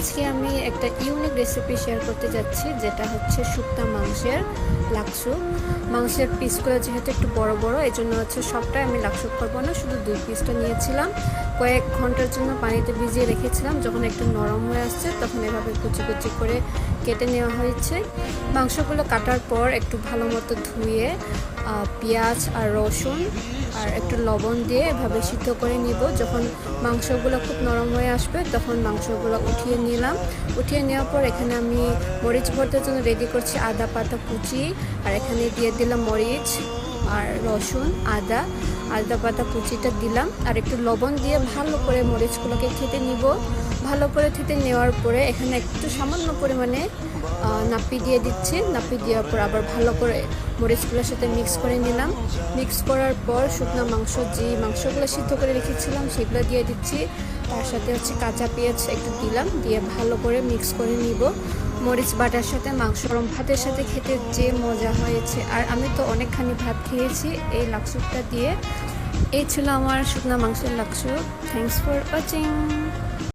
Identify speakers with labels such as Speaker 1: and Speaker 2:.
Speaker 1: আজকে আমি একটা ইউনিক রেসিপি শেয়ার করতে যাচ্ছি, যেটা হচ্ছে শুক্তা মাংসের লাকসু। মাংসের পিসগুলো যেহেতু একটু বড় বড় এই জন্য হচ্ছে সবটাই আমি লাকসু করব না, শুধু দুই পিসটা নিয়েছিলাম। কয়েক ঘণ্টার জন্য পানিতে ভিজিয়ে রেখেছিলাম, যখন একটু নরম হয়ে আসছে, তখন এভাবে কুচি কুচি করে কেটে নেওয়া হয়েছে। মাংসগুলো কাটার পর একটু ভালো মতো ধুয়ে পেঁয়াজ আর রসুন আর একটু লবণ দিয়ে এভাবে সিদ্ধ করে নিব। যখন মাংসগুলো খুব নরম হয়ে আসবে, তখন মাংসগুলো উঠিয়ে নিলাম। উঠিয়ে নেওয়ার পর এখানে আমি মরিচ ভর্তার জন্য রেডি করছি আদা, পাতা, কুচি। আর এখানে দিয়ে দিলাম মরিচ আর রসুন, আদা। আদা পাতা কুচিটা দিলাম আর একটু লবণ দিয়ে ভালো করে মরিচগুলোকে খেতে নিব। ভালো করে খেতে নেওয়ার পরে এখানে একটু সামান্য পরিমাণে নাপি দিয়ে দিচ্ছি। নাপি দেওয়ার পর আবার ভালো করে মরিচগুলোর সাথে মিক্স করে নিলাম। মিক্স করার পর শুকনো মাংস, যে মাংসগুলো সিদ্ধ করে রেখেছিলাম সেগুলো দিয়ে দিচ্ছি। তার সাথে হচ্ছে কাঁচা পেঁয়াজ একটু দিলাম, দিয়ে ভালো করে মিক্স করে নিব। মরিচ বাটার সাথে, মাংস গরম ভাতের সাথে খেতে যে মজা হয়েছে। আর আমি তো অনেকখানি ভাত খেয়েছি, এই লাকসুপটা দিয়ে। এই ছিল আমার শুকনা মাংসের লাকসু থ্যাংকস ফর ওয়াচিং